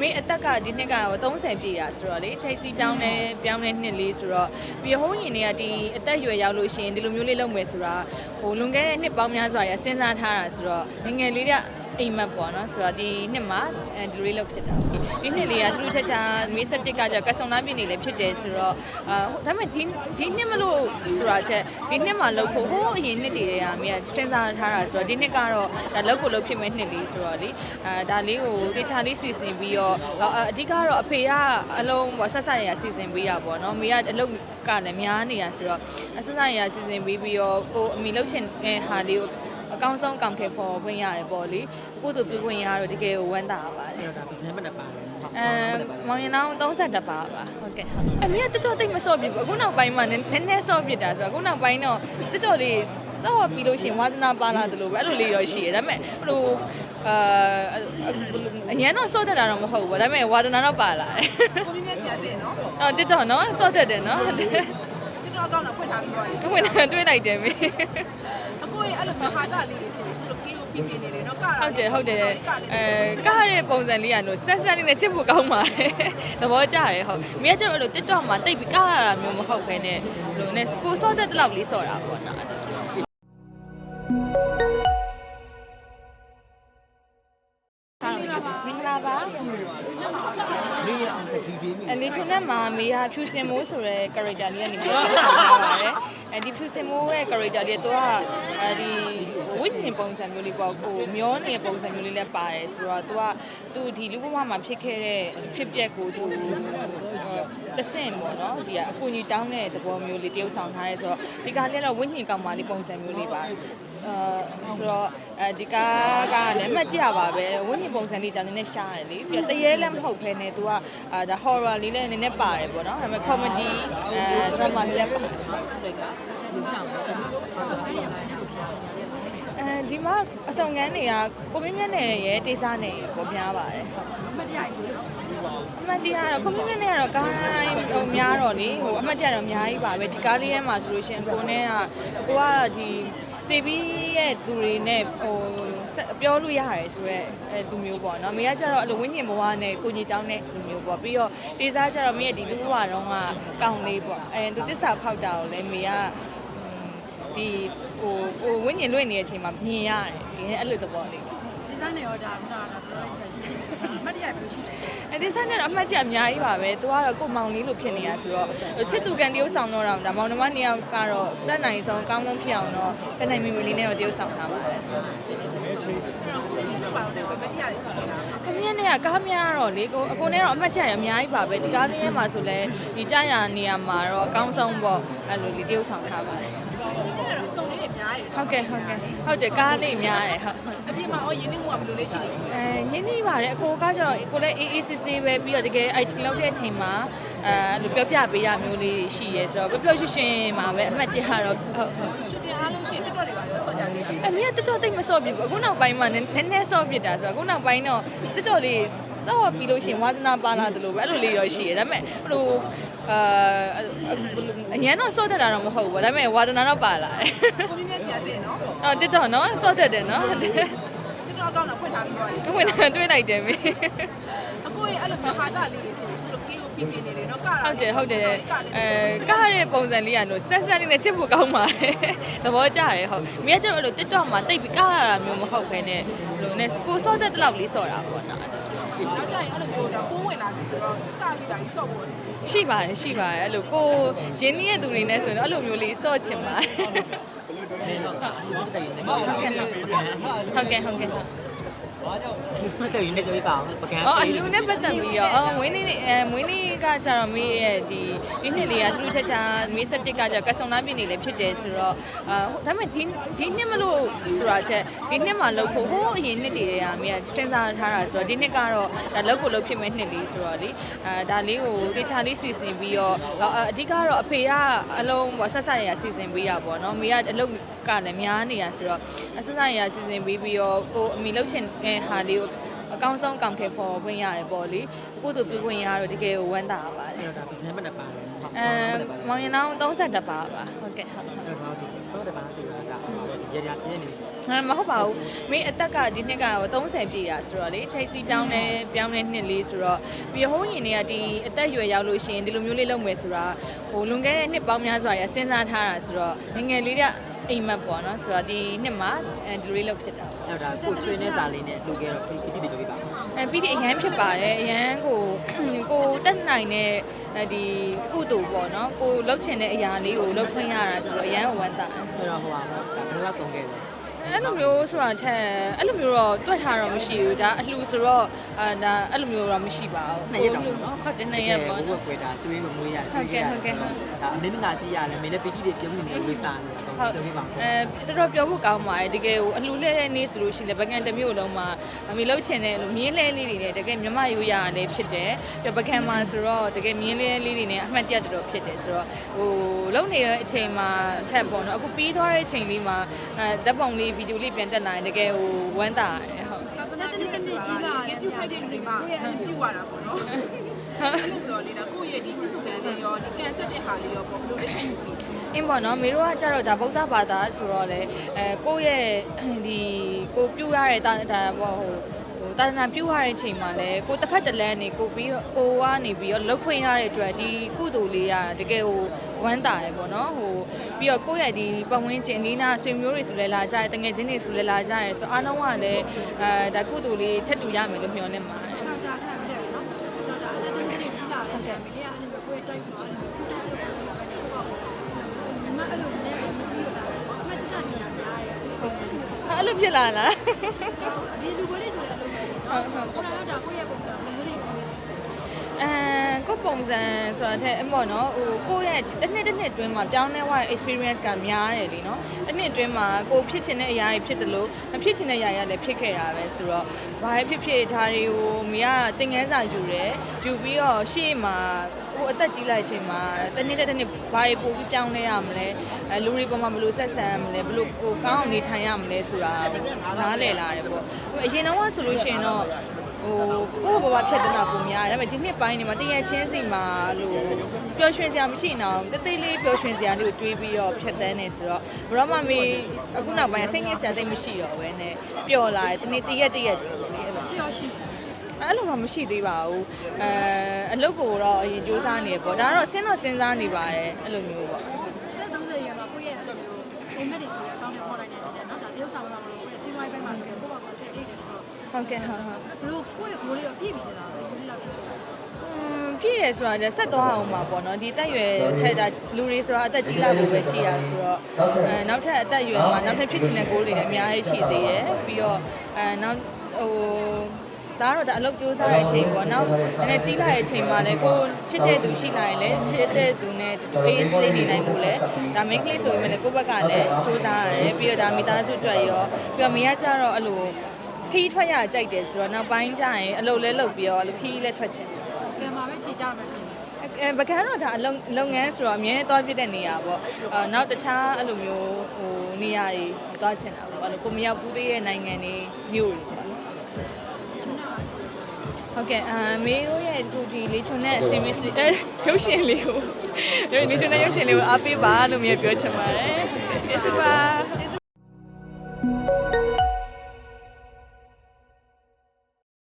မင်းအသက်ကဒီနှစ်က30ပြည့်ရဆိုတော့လေထိတ်စီပြောင်းနေပြောင်းနေနှစ်လေးဆိုတော့ပြီးဟိုးရင်တွေကဒီအသက်ရွယ်ရောက်လို့ရှိရင်ဒီလိုမျိုးလေးလုပ်မယ်ဆိုတာဟိုလွန်ခဲ့တဲ့နှစ်ပေါင်းများစွာရစဉ်းစားထားတာဆိုတော့ငယ်ငယ်လေးတွေက အိမ်မက်ပေါ့နော်ဆိုတော့ဒီနှစ်မှာအဲဒီလိုလေးလုပ်ဖြစ်တာဒီနှစ်လေးကထူးထူးခြားခြားမေးစက်တစ်ကကြကဆုံနာပြည့်နေလည်းဖြစ်တယ်ဆိုတော့အာဒါပေမဲ့ဒီဒီနှစ်မလို့ဆိုတာချက်ဒီနှစ်မှာလုပ်ဖို့ဟိုးအရင်နှစ်တွေတည်းကမြေစဉ်းစားထားတာဆိုတော့ဒီနှစ်ကတော့ဒါလုပ်ကိုလုပ်ဖြစ်မဲ့နှစ်လေးဆိုတော့လေအာဒါလေးကိုတခြားလေးစီစဉ်ပြီးတော့အဓိကတော့အဖေကအလုံးပေါ့ဆက်ဆက်ရရစီစဉ်ပေးရပေါ့နော်မေကအလုပ်ကလည်းများနေရဆိုတော့ဆက်ဆက်ရရစီစဉ်ပေးပြီးတော့ကိုအမေလုပ်ချင်တဲ့ဟာလေးကို အကောင်းဆုံးကောင်ခဲပေါ်ခွင့်ရတယ်ပေါ့လေကိုတို့ပြုခွင့်ရတော့တကယ်ကိုဝမ်းသာပါတယ်အဲ့တော့ဒါပစံမနဲ့ပါတယ်ဟုတ်အဲမောင်ရင်အောင်30ပါပါဟုတ်ကဲ့ဟုတ်အမေကတော်တော်တိတ်မစော့ပြဘူးအခုနောက်ပိုင်းမှာနည်းနည်းနည်းစော့ပြတာဆိုတော့အခုနောက်ပိုင်းတော့တော်တော်လေးစော့ပြီးလို့ရှိရင်ဝါသနာပါလာတယ်လို့ပဲအဲ့လိုလေးတော့ရှိရဒါပေမဲ့ဟိုအာအရင်တော့စော့တတ်တာတော့မဟုတ်ဘူးဒါပေမဲ့ဝါသနာတော့ပါလာတယ်ကိုမြင့်မြတ်ဆရာတင်နော်အော်တစ်တော့နော်စော့တတ်တယ်နော်ဒီတော့အကောင့်တော့ဖွင့်ထားပြီးတော့လေဝင်တွေးလိုက်တယ်မေအ ကိုရဲ့အဲ့လိုမျိုးဟာတာလေးတွေဆိုရင်သူတို့ကေးကိုပြင်းပြင်းနေတယ်နော်ကတာဟုတ်တယ်ဟုတ်တယ်အဲကားတဲ့ပုံစံလေးကလို့ဆက်ဆက်လေးနဲ့ချစ်ဖို့ကောင်းပါတယ်သဘောကျတယ်ဟုတ်မိကကျတော့အဲ့လို TikTok မှာတိတ်ပြီးကားရတာမျိုးမဟုတ်ဘဲနဲ့ဘယ်လိုလဲကိုစောတဲ့တလောက်လေးစော်တာပေါ့နော်အဲ့လိုမင်္ဂလာပါမင်းရအောင်ဒီဒီမီအလီချုံနဲ့မာမီယာဖြူစင်မိုးဆိုတဲ့ character လေးကနေပြီးတော့ဆောင်ထားပါတယ်အဲဒီဖြူစင်မိုးရဲ့ character လေးတော့အဲဒီဝိညာဉ်ပုံစံမျိုးလေးပေါ့ဟိုမျောနေတဲ့ပုံစံမျိုးလေးလည်းပါတယ်ဆိုတော့သူကသူဒီလူဘဝမှာဖြစ်ခဲ့တဲ့ဖြစ်ပျက်ကိုသူတဆင့်ပေါ့နော်ဒီကအကူကြီးတောင်းတဲ့သဘောမျိုးလေးတရုပ်ဆောင်ထားရဲဆိုတော့ဒီကားလေးတော့ဝိညာဉ်ကောင်မလေးပုံစံမျိုးလေးပါအဲဆိုတော့အဲဒီကားကလည်းအမှတ်ကြရပါပဲဝိညာဉ်ပုံစံလေးကြောင့်နည်းနည်းရှားတယ်လေပြီးတော့တရေလည်းမဟုတ်ဘဲနဲ့သူကအာဒါ horror လေးလည်းနည်းနည်းပါတယ်ပေါ့နော်ဒါပေမဲ့ comedy အဲ drama လေးလည်းပါတယ် အဲဒီမှာအစုံငန်းတွေကကိုမင်းမြတ်နဲ့ရဲ့တေးစားနဲ့ပေါ့များပါတယ်အမှတ်တရဆိုတော့အမှတ်တရကတော့ကိုမင်းမြတ်နဲ့ကတော့ကားဟိုများတော့လေဟိုအမှတ်တရတော့အများကြီးပါပဲဒီကားလေးထဲမှာဆိုလို့ရှိရင်ကိုနဲ့ကကိုကဒီတေဘီရဲ့သူတွေနဲ့ဟိုဆက်ပြောလို့ရတယ်ဆိုတော့အဲလူမျိုးပေါ့နော်မေကကျတော့အဲ့လိုဝင်းညင်ဘဝနဲ့ကိုကြီးတောင်းတဲ့လူမျိုးပေါ့ပြီးတော့တေးစားကျတော့မေရဲ့ဒီလူဘဝတော့ကကောင်းလေးပေါ့အဲသူတစ္ဆာဖောက်တာကိုလည်းမေက ဒီဟိုဟိုဝိညာဉ်လွင့်နေတဲ့အချိန်မှာမြင်ရတယ်ဒီအဲ့လိုသဘောလေးဒီဇိုင်းတွေရောဒါမှတော့တော်တော်လေးရှိတယ်အမှတ်တရပြရှိတယ်အဲဒီဆိုင်နဲ့တော့အမှတ်ချက်အများကြီးပါပဲသူကတော့ကို့မောင်လေးလိုဖြစ်နေရဆိုတော့ချစ်သူကန်တရုပ်ဆောင်တော့တော့ဒါမောင်နှမနှစ်ယောက်ကတော့တက်နိုင်ဆုံးအကောင်းဆုံးဖြစ်အောင်တော့တက်နိုင်မိမိလေးနဲ့တော့တရုပ်ဆောင်ထားပါတယ်ဒီပါတော့လည်းအမှတ်တရတွေရှိနေတာ။အမြင့်နဲ့ကကားများတော့လေကိုအကိုနဲ့တော့အမှတ်ချက်ရအများကြီးပါပဲဒီကားလေးထဲမှာဆိုလဲဒီကြာရနေရာမှာတော့အကောင်းဆုံးပေါ့အဲ့လိုလေးတရုပ်ဆောင်ထားပါတယ် ဒီကတော့စုံလေးတွေအများကြီး ။ ဟုတ်ကဲ့ဟုတ်ကဲ့ဟုတ်တယ်ကားလေးများတယ်ဟုတ်ဟုတ်အပြင်မှာအော်ရင်းနှီးမှုကဘယ်လိုလေးရှိလဲအဲရင်းနှီးပါတယ်အကိုကကျတော့ကိုလည်းအေးအေးဆေးဆေးပဲပြီးတော့တကယ် IT လောက်တဲ့အချိန်မှာအဲအဲ့လိုပြောပြပေးတာမျိုးလေးရှိရဲဆိုတော့ပြောပြောရွှင်ရွှင်မှာပဲအမှတ်ကြီးကတော့ဟုတ်ဟုတ်ရှူတင်အားလုံးရှိတက်တော့တွေပါရောဆော့ကြတယ်အမေကတော်တော်တိတ်မစော့ပြဘူးအခုနောက်ပိုင်းမှာနည်းနည်းစော့ပြတာဆိုတော့အခုနောက်ပိုင်းတော့တော်တော်လေး စော့ပြီးလို့ရှိရင်ဝါသနာပါလာတယ်လို့ပဲအဲ့လိုလေးတော့ရှိရဲဒါပေမဲ့ဟိုအာအရင်တော့စော့တတ်တာတော့မဟုတ်ဘူးဒါပေမဲ့ဝါသနာတော့ပါလာတယ်ကိုမြင့်မြတ်ဆရာတင်နော်အော်တစ်တော့နော်စော့တတ်တယ်နော်ဒီတော့အကောင့်တော့ဖွင့်ထားပြီးတော့လေဝင်တွေးလိုက်တယ်မေအကိုရဲ့အဲ့လိုမျိုးဟာတာလေးတွေဆိုရင်သူတို့ကေးကိုပြင်းပြင်းနေတယ်နော်ကတာဟုတ်တယ်ဟုတ်တယ်အဲကားတဲ့ပုံစံလေးကလို့ဆက်ဆက်လေးနဲ့ချစ်ဖို့ကောင်းပါတယ်သဘောကျတယ်ဟုတ်မိကကျတော့အဲ့လို TikTok မှာတိတ်ပြီးကားရတာမျိုးမဟုတ်ဘဲနဲ့ဘယ်လိုလဲကိုစောတဲ့တလောက်လေးစော်တာပေါ့နော်အဲ့လို နောက်ကျရင်အဲ့လိုမျိုးတော့ပိုးဝင်လာပြီဆိုတော့ကပြီးတာကြီးဆော့ဖို့အစီအစဉ် ရှိပါတယ်ရှိပါတယ်အဲ့လိုကိုရင်းနှီးရဲ့သူတွေနဲ့ဆိုရင်တော့အဲ့လိုမျိုးလေးစော့ချင်ပါတယ်ဟုတ်တယ်နေဟုတ်ကဲ့ဟုတ်ဟု တ်ကဲ့ဟုတ်ကဲ့ဒီစမတ်ရင်းနေကြပြီပါပကံအော်အလူနဲ့ပတ်သက်ပြီးတော့အော်မွေးနေ့အဲမွေးနေ့ကကျတော့မေးရဲ့ဒီဒီနှစ်လေးကထူးထူးခြားခြားမေးစက်တစ်ကကျကဆုံနာပြည့်နေလည်းဖြစ်တယ်ဆိုတော့အာဒါပေမဲ့ဒီဒီနှစ်မလို့ဆိုတာချက်ဒီနှစ်မှာလုပ်ဖို့ဟိုးအရင်နှစ်တွေတည်းကမေးစဉ်းစားထားတာဆိုတော့ဒီနှစ်ကတော့ဒါလုပ်ကိုလုပ်ဖြစ်မဲ့နှစ်လေးဆိုတော့လေအဲဒါလေးကိုတခြားလေးစီစဉ်ပြီးတော့အဓိကတော့အဖေကအလုံးပေါ့ဆက်ဆက်ရရစီစဉ်ပေးရပေါ့နော်မေကအလုပ် ကလည်းများနေရဆိုတော့ဆက်ဆက်ရရစီစဉ်ပေးပြီးတော့ကိုအမေလုပ်ချင်တဲ့ဟာလေးကိုအကောင်းဆုံးကောင်ခဲပေါ်ခွင့်ရတယ်ပေါ့လေကိုတို့ပြုခွင့်ရတော့တကယ်ကိုဝမ်းသာပါတအဲ့ယ်တော့ဒါပစံမနဲ့ပါတယ်ဟုတ်အဲမောင်ရင်အောင်30ပါပါဟုတ်ကဲ့ဟုတ်အဲ့တော့ဒီတော့တပါဆိုတာကရရရချင်းနေဟာမဟုတ်ပါဘူးမင်းအသက်ကဒီနှစ်က30ပြည့်တာဆိုတော့လေထိတ်စီပြောင်းနေပြောင်းနေနှစ်လေးဆိုတော့ပြီးဟိုးရင်တွေကဒီအသက်အရွယ်ရောက်လို့ရှိရင်ဒီလိုမျိုးလေးလုပ်မယ်ဆိုတာဟိုလွန်ခဲ့တဲ့နှစ်ပေါင်းများစွာရစဉ်းစားထားတာဆိုတော့ငယ်ငယ်လေးက အိမ်မက်ပေါ့နော်ဆိုတော့ဒီနှစ်မှာအဲဒီလိုလေးလုပ်ဖြစ်တာပေါ့အဲ့ဒါကိုချွေးနေစာလေးနဲ့လူခဲ့တော့ပီတိတွေပြောပြပါအဲပြီးဒီအရန်ဖြစ်ပါတယ်အရန်ကိုကိုတက်နိုင်တဲ့အဲဒီကုတူပေါ့နော်ကိုလှုပ်ချင်တဲ့အရာလေးကိုလှုပ်ခွင့်ရတာဆိုတော့အရန်ကိုဝမ်းသာတယ်အဲ့တော့ဟိုပါတော့ဒါဘယ်လောက်ကုန်ခဲ့လဲ အဲ့လိုမျိုးဆိုတာထက်အဲ့လိုမျိုးတော့တွက်ထားတော့မရှိဘူးဒါအလှဆိုတော့အာဒါအဲ့လိုမျိုးတော့မရှိပါဘူးနှစ်ရက်တောင်နော်ဟုတ်တယ်နှစ်ရက်ပေါ့ဘုနော်ရားခွေတာကျွေးမမွေးရတယ်ဟုတ်ကဲ့ဟုတ်ကဲ့ဟုတ်ဒါအမင်းမနာကြည့်ရတယ်မင်းလည်းပီတိတွေပြုံးနေတယ်ဝေးစားနေတော့ဟုတ်ပြောပြပါဦးအဲတော်တော်ပြောဖို့ကောင်းပါတယ်တကယ်ကိုအလှလဲတဲ့နေ့ဆိုလို့ရှိရင်ပကံတစ်မျိုးလုံးမှာမမီလှုပ်ချင်တဲ့မြင်းလဲလေးတွေနဲ့တကယ်မြမရိုးရာလည်းဖြစ်တယ်ပြပကံမှာဆိုတော့တကယ်မြင်းလဲလေးတွေနဲ့အမှတ်တရတော်တော်ဖြစ်တယ်ဆိုတော့ဟိုလုံနေတဲ့အချိန်မှာထက်ပေါ့နော်အခုပြီးသွားတဲ့အချိန်လေးမှာအဲဓာတ်ပုံလေးဗီဒီယိုလေးပြန်တက်လာရင်တကယ်ဟိုဝမ်းသာတယ်ဟုတ်တနေ့တနေ့တနေ့ကြီးလာတယ်ပြုတ်ဖိုက်တဲ့နေမှာကိုယ့်ရဲ့ပြုတ်သွားတာပေါ့နော်အဲ့လိုဆိုတော့လေဒါကိုယ့်ရဲ့ဒီပြုတ်ကန်လေးရောဒီကန်ဆက်တဲ့ဟာလေးရောပေါ့ဘယ်လိုလဲခံယူပြီးအင်းပေါ့နော်မေတို့ကကြတော့ဒါဗုဒ္ဓဘာသာဆိုတော့လေအဲကိုယ့်ရဲ့ဒီကိုပြုရတဲ့တာဒါပေါ့ဟိုဟို တာသနာပြုရတဲ့အချိန်မှာလဲကိုတစ်ဖက်တစ်လမ်းနေကိုပြီးတော့ကိုကနေပြီးတော့လှုပ်ခွင့်ရတဲ့အတွက်ဒီကုသိုလ်လေးရတကယ်ဟိုဝမ်းသာတယ်ပေါ့နော်ဟိုပြီးတော့ကိုယ့်ရဲ့ဒီပတ်ဝန်းကျင်အနီးနားဆွေမျိုးတွေဆိုလဲလာကြတယ်တငယ်ချင်းတွေဆိုလဲလာကြတယ်ဆိုအားလုံးကလည်းအဲဒါကုသိုလ်လေးထပ်တူရမယ်လို့မျှော်လင့်ပါတယ်ဆောက်တာခံပြတယ်နော်ဆောက်တာအဲ့ဒါတည်းတည်းကြီးလာတယ်ဖမီလေးကအဲ့လိုကိုယ်တိုက်ပြီးတော့အဲ့လိုကိုယ်တိုက်လို့ပြော တယ်ပေါ့မမအဲ့လိုနဲ့မပြီးတော့တာစမတ်ကြနေတာများတယ်အဲ့လိုဖြစ်လာလားဒီလူကိုလေးဆိုလည်းအဲ့လိုပဲနော်ကိုရာကကိုယ့်ရဲ့ပုံစံမျိုးလေးပြီးအဲကိုယ့်ပုံစံဆိုတာတဲ့အဲ့ပေါ့နော်ဟိုကိုယ့်ရဲ့တစ်နှစ်တစ်နှစ်အတွင်းမှာပြောင်းလဲသွားတဲ့ experience ကများတယ်လीနော်တစ်နှစ်အတွင်းမှာကိုဖြစ်ချင်တဲ့အရာတွေဖြစ်တယ်လို့မဖြစ်ချင်တဲ့အရာတွေလည်းဖြစ်ခဲ့တာပဲဆိုတော့ဘာပဲဖြစ်ဖြစ်ဒါတွေကိုမိကသင်ခန်းစာယူတယ်ယူပြီးတော့ရှေ့မှာဟို အသက်ကြီးလိုက်ချိန်မှာတစ်နှစ်တစ်နှစ်ဘာတွေပို့ပြီးပြောင်းလဲရမလဲအဲလူတွေပေါ်မှာဘယ်လိုဆက်ဆံရမလဲဘယ်လိုကိုကောင်းအောင်နေထိုင်ရမလဲဆိုတာနားလည်လာတယ်ပေါ့ဟိုအရင်တော့ဆိုလို့ရှိရင်တော့ဟိုကိုယ့်ဘဝဖြတ်တနာပုံများတယ်ဒါပေမဲ့ဒီနှစ်ပိုင်းနေမှာတရချင်းစီမှာလို့ပျော်ရွှင်စရာမရှိအောင်တသေးလေးပျော်ရွှင်စရာလေးကိုတွေးပြီးတော့ဖြတ်တန်းနေဆိုတော့ဘရောမမေအခုနောက်ပိုင်းစိတ်ညစ်စရာတိတ်မရှိတော့ဘဲနဲ့ပျော်လာတယ်ဒီနေ့တရက်တရက်လေးအဲ့လိုရှိရောရှိ အဲ့လိုမှမရှိသေးပါဘူးအဲအလုပ်ကိုတော့အရင်စူးစမ်းနေပေါ့ဒါကတော့စဉ်းတော့စဉ်းစားနေပါတယ်အဲ့လိုမျိုးပေါ့တဲ့30ရွယ်မှာကိုယ့်ရဲ့အဲ့လိုမျိုးအိမ်မက်တွေဆိုရင်အကောင့်တွေပေါ်လိုက်နေတယ်နော်ဒါတရုပ်ဆောင်လာမလို့ကိုယ့်ရဲ့စီးပွားရေးဘက်မှာဆိုရင်ကိုယ့်ဘာကိုထည့်ခဲ့တယ်ဆိုတော့ဟုတ်ကဲ့ဟုတ်ဟုတ်ဘလို့ကိုယ့်ရဲ့ဂိုးလေးကိုပြည့်ပြီးတယ်လားဒီလိုလောက်ရှိတယ်อืมပြည့်ရဆိုတာလည်းဆက်သွားအောင်ပါပေါ့နော်ဒီတက်ရွယ်ထက်တာလူတွေဆိုတာအသက်ကြီးလာဖို့ပဲရှိတာဆိုတော့အဲနောက်ထပ်အသက်ရွယ်မှာနောက်ထပ်ဖြစ်ချင်တဲ့ကိုယ်တွေလည်းအများကြီးရှိသေးရယ်ပြီးတော့အဲနောက်ဟို ဒါကတော့ဒါအလုပ်ကြိုးစားတဲ့အချိန်ပေါ့နောက်အနေကြီးလာတဲ့အချိန်မှာလည်းကိုချစ်တဲ့သူရှိလာရင်လည်းချစ်တဲ့သူနဲ့တူတူအေးစိတ်နေနိုင်မှုလဲဒါ main click ဆိုပေမဲ့လည်းကိုယ့်ဘက်ကလည်းကြိုးစားရတယ်ပြီးတော့ဒါမိသားစုအတွက်ရောပြီးတော့မိကကြတော့အဲ့လိုခီးထွက်ရကြိုက်တယ်ဆိုတော့နောက်ပိုင်းကျရင်အလုပ်လဲလုပ်ပြီးတော့ခီးလဲထွက်ချင်တယ်ကဲမှာပဲခြေကြရမယ်ဖြစ်နေအဲပကန်းတော့ဒါအလုပ်လုပ်ငန်းဆိုတော့အများနဲ့သွားပြတဲ့နေရာပေါ့အာနောက်တခြားအဲ့လိုမျိုးဟိုနေရာတွေသွားချင်တာပေါ့အဲ့လိုကိုမရောက်ဘူးသေးတဲ့နိုင်ငံတွေမြို့တွေပေါ့နော်ချွန်းတာ ဟုတ်ကဲ့အာမေတို့ရဲ့ဒီဒီလေးချုံတဲ့ series လေးအဲရုပ်ရှင်လေးကိုဒီလေးချုံတဲ့ရုပ်ရှင်လေးကိုအားပေးပါလို့မြင်ပြောချင်ပါတယ်ကျေးဇူးပါ